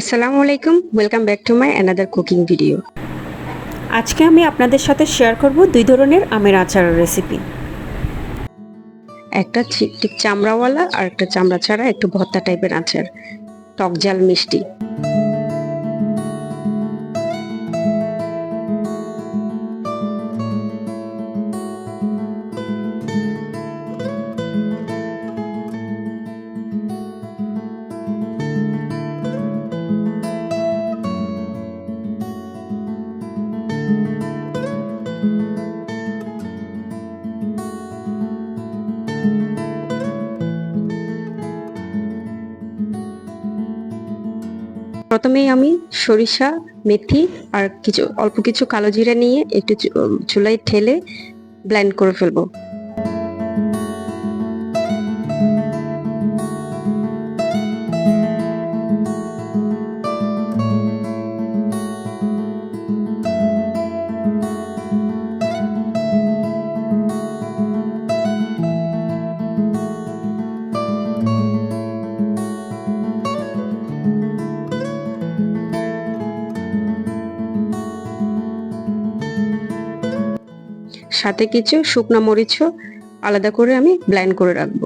আসসালামু আলাইকুম welcome back to my another cooking video আজকে আমি আপনাদের সাথে শেয়ার করব দুই ধরনের আমের আচারের রেসিপি একটা ঠিক ঠিক চামড়াওয়ালা আর একটা চামড়া ছাড়া একটু ভর্তা টাইপের আচার টক ঝাল মিষ্টি। প্রথমেই আমি সরিষা, মেথি আর কিছু, অল্প কিছু কালো জিরা নিয়ে একটু চুলায় ঠেলে ব্লেন্ড করে ফেলব। সাথে কিছু শুকনো মরিচও আলাদা করে আমি ব্লেন্ড করে রাখব।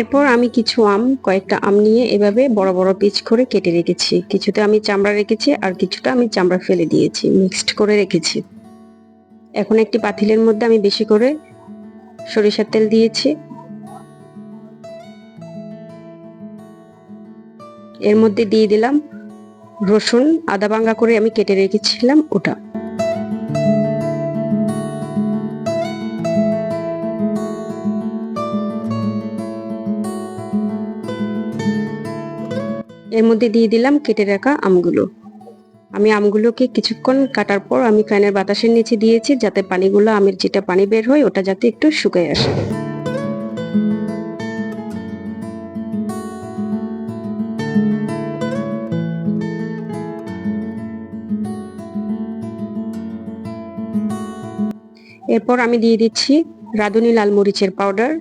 এরপর আমি কিছু আম, কয়েকটা আম নিয়ে এভাবে বড় বড় পিচ করে কেটে রেখেছি। কিছুতে আমি চামড়া রেখেছি আর কিছুটা আমি চামড়া ফেলে দিয়েছি, মিক্সড করে রেখেছি। এখন একটি পাতিলের মধ্যে আমি বেশি করে সরিষার তেল দিয়েছি। এর মধ্যে দিয়ে দিলাম রসুন, আদা ভাঙ্গা করে আমি কেটে রেখেছিলাম ওটা। এর মধ্যে দিয়ে দিলাম কেটে রাখা আমগুলো। আমি আমগুলোকে কিছুক্ষণ কাটার পর আমি ফ্যানের বাতাসের নিচে দিয়েছি যাতে পানিগুলো আমের যেটা পানি বের হয় ওটা যাতে একটু শুকিয়ে আসে। এরপর আমি দিয়ে দিচ্ছি রাঁধুনি লাল মরিচের পাউডার,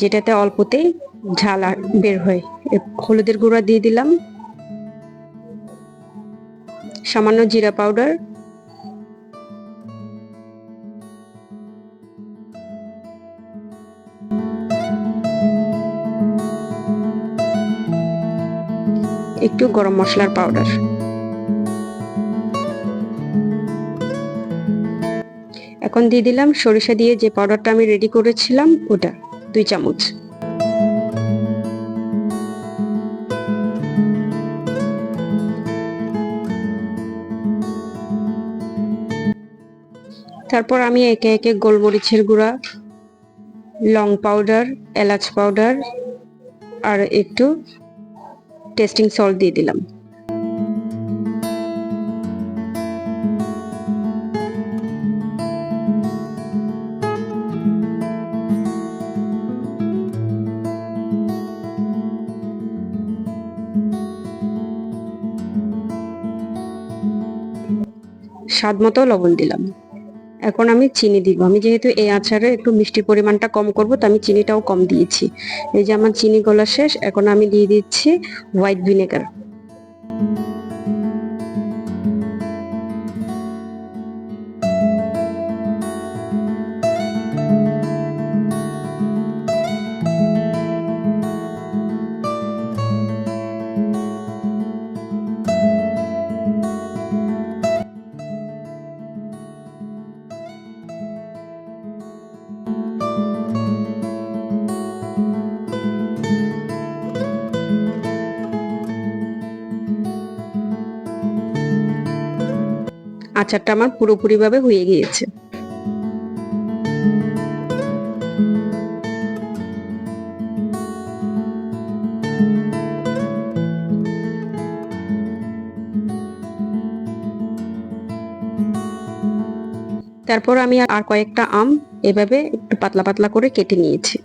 যেটাতে অল্পতেই ঝাল বের হয়। হলুদের গুঁড়া দিয়ে দিলাম। সামান্য জিরা পাউডার। একটু গরম মশলার পাউডার। এখন দিয়ে দিলাম সরিষা দিয়ে যে পাউডারটা আমি রেডি করেছিলাম, ওটা দুই চামচ। তারপর আমি একে একে গোলমরিচের গুঁড়া, লং পাউডার, এলাচ পাউডার আর একটু টেস্টিং সল্ট দিয়ে দিলাম। স্বাদ মতো লবণ দিলাম। এখন আমি চিনি দিব। আমি যেহেতু এই আচারে একটু মিষ্টি পরিমাণটা কম করব, তো আমি চিনিটাও কম দিয়েছি। এই যে আমার চিনি গলা শেষ, এখন আমি দিয়ে দিচ্ছি হোয়াইট ভিনেগার। আচারটা আমার পুরোপুরিভাবে হয়ে গিয়েছে। তারপর আমি আর কয়েকটা আম এভাবে একটু পাতলা পাতলা করে কেটে নিয়েছি।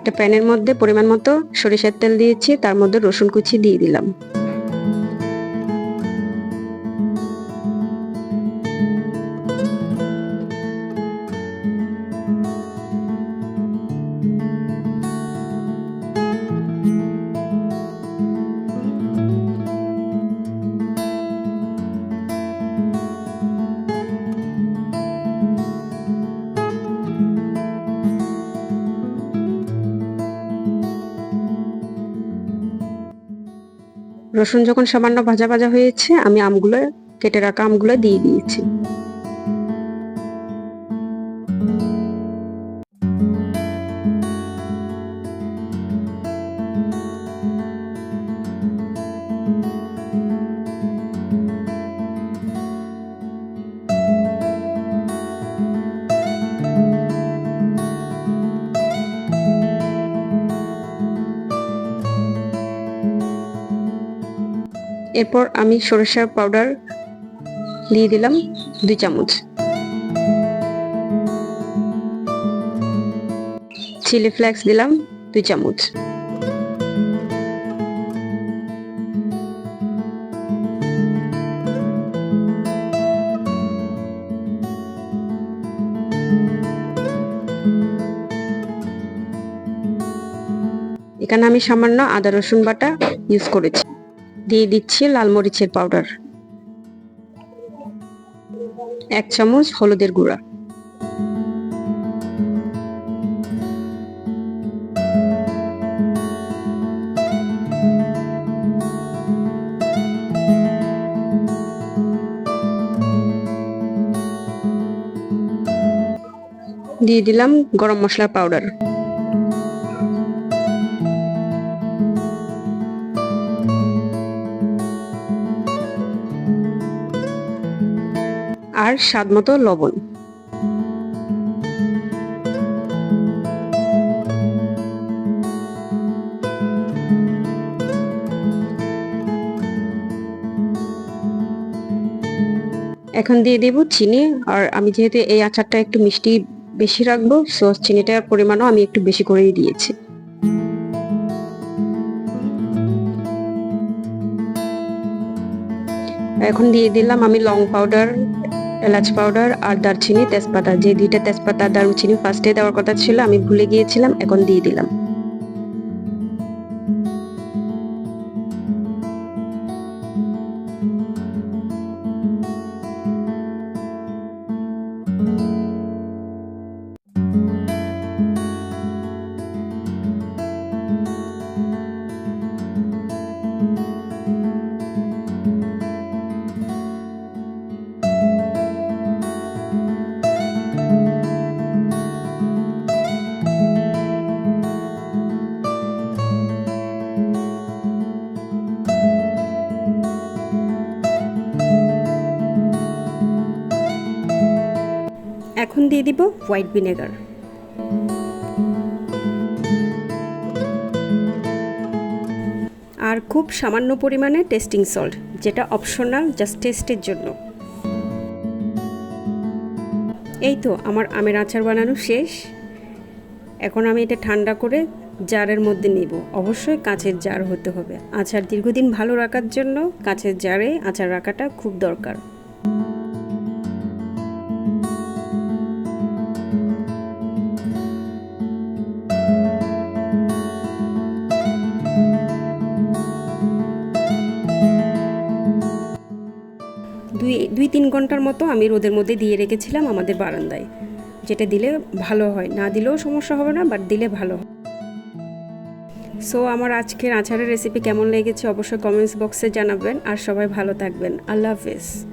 একটা প্যানের মধ্যে পরিমাণ মতো সরিষার তেল দিয়েছি তার মধ্যে রসুন কুচি দিয়ে দিলাম। রসুন যখন সামান্য ভাজা ভাজা হয়েছে আমি আমগুলো কেটে রাখা আমগুলো দিয়ে দিয়েছি। এরপর আমি সরিষার পাউডার দিয়ে দিলাম দুই চামচ। চিলি ফ্লেক্স দিলাম দুই চামচ। এখানে আমি সামান্য আদা রসুন বাটা ইউজ করেছি। দিয়ে দিচ্ছি লাল মরিচের পাউডার এক চামচ হলুদের গুঁড়া। দিয়ে দিলাম গরম মশলার পাউডার আর স্বাদ মতো লবণ। এখন দিয়ে দেব চিনি, আর আমি যেহেতু এই আচারটা একটু মিষ্টি বেশি রাখব সো চিনিটার পরিমাণও আমি একটু বেশি করেই দিয়েছি। এখন দিয়ে দিলাম আমি লং পাউডার। এলাচ পাউডার আর দারচিনি তেজপাতা। যে দুইটা তেজপাতা দারুচিনি ফার্স্টে দেওয়ার কথা ছিল, আমি ভুলে গিয়েছিলাম, এখন দিয়ে দিলাম। দিয়ে দিব হোয়াইট ভিনেগার। আর খুব সামান্য পরিমাণে টেস্টিং সল্ট, যেটা অপশনাল, জাস্ট টেস্টের জন্য। এই তো আমার আমের আচার বানানো শেষ। এখন আমি এটা ঠান্ডা করে জারের মধ্যে নিব। অবশ্যই কাঁচের জার হতে হবে। আচার দীর্ঘদিন ভালো রাখার জন্য কাঁচের জারে আচার রাখাটা খুব দরকার। দুই দুই, তিন ঘণ্টার মতো আমি রোদের মধ্যে দিয়ে রেখেছিলাম আমাদের বারান্দায়। যেটা দিলে ভালো হয়। না দিলেও সমস্যা হবে না বাট দিলে ভালো হয়। সো আমার আজকের আচারের রেসিপি কেমন লেগেছে অবশ্যই কমেন্টস বক্সে জানাবেন। আর সবাই ভালো থাকবেন। আল্লাহ হাফেজ।